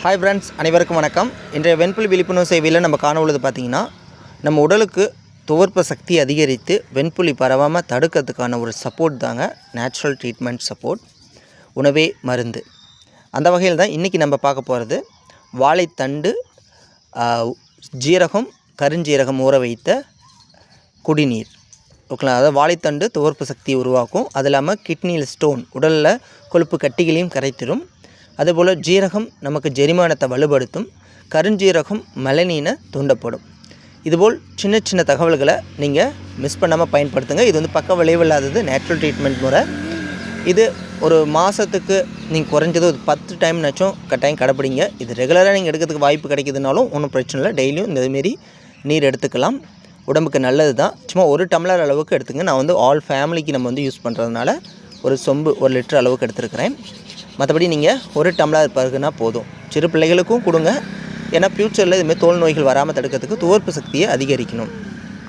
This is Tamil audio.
ஹாய் ஃப்ரெண்ட்ஸ் அனைவருக்கும் வணக்கம். இன்றைய வெண்புல் விழிப்புணர்வு சேவையில் நம்ம காண உள்ளது பார்த்திங்கன்னா நம்ம உடலுக்கு துவர்ப்பு சக்தி அதிகரித்து வெண்புலி பரவாமல் தடுக்கிறதுக்கான ஒரு சப்போர்ட் தாங்க நேச்சுரல் ட்ரீட்மெண்ட் சப்போர்ட் உணவே மருந்து. அந்த வகையில் தான் இன்றைக்கி நம்ம பார்க்க போகிறது வாழைத்தண்டு ஜீரகம் கருஞ்சீரகம் ஊற வைத்த குடிநீர். ஓகேங்களா அதாவது வாழைத்தண்டு துவர்ப்பு சக்தி உருவாக்கும். அது இல்லாமல் கிட்னியில் ஸ்டோன் உடலில் கொழுப்பு கட்டிகளையும் கரைத்திடும். அதுபோல் ஜீரகம் நமக்கு ஜெரிமானத்தை வலுப்படுத்தும் கருஞ்சீரகம் மெலனினை தூண்டப்படும். இதுபோல் சின்ன சின்ன தகவல்களை நீங்கள் மிஸ் பண்ணாமல் பயன்படுத்துங்க. இது வந்து பக்க விளைவில்லாதது நேச்சுரல் ட்ரீட்மெண்ட் முறை. இது ஒரு மாதத்துக்கு நீங்கள் குறைஞ்சது ஒரு பத்து டைம்னாச்சும் கட்டாயம் கடைப்பிடிங்க. இது ரெகுலராக நீங்கள் எடுக்கிறதுக்கு வாய்ப்பு கிடைக்கிதுனாலும் ஒன்றும் பிரச்சனை இல்லை. டெய்லியும் இந்தமாரி நீர் எடுத்துக்கலாம். உடம்புக்கு நல்லது தான். சும்மா ஒரு டம்ளர் அளவுக்கு எடுத்துங்க. நான் வந்து ஆல் ஃபேமிலிக்கு நம்ம வந்து யூஸ் பண்ணுறதுனால ஒரு சொம்பு ஒரு லிட்டர் அளவுக்கு எடுத்துருக்கிறேன். மற்றபடி நீங்கள் ஒரு டம்ளர் பருகுனா போதும். சிறு பிள்ளைகளுக்கும் கொடுங்க. ஏன்னா ஃப்யூச்சரில் இதுமாதிரி தோல் நோய்கள் வராமல் தடுக்கிறதுக்கு துவர்ப்பு சக்தியை அதிகரிக்கணும்.